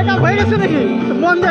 Breakup হয়ে গেছে নাকি মন যা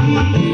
Thank you.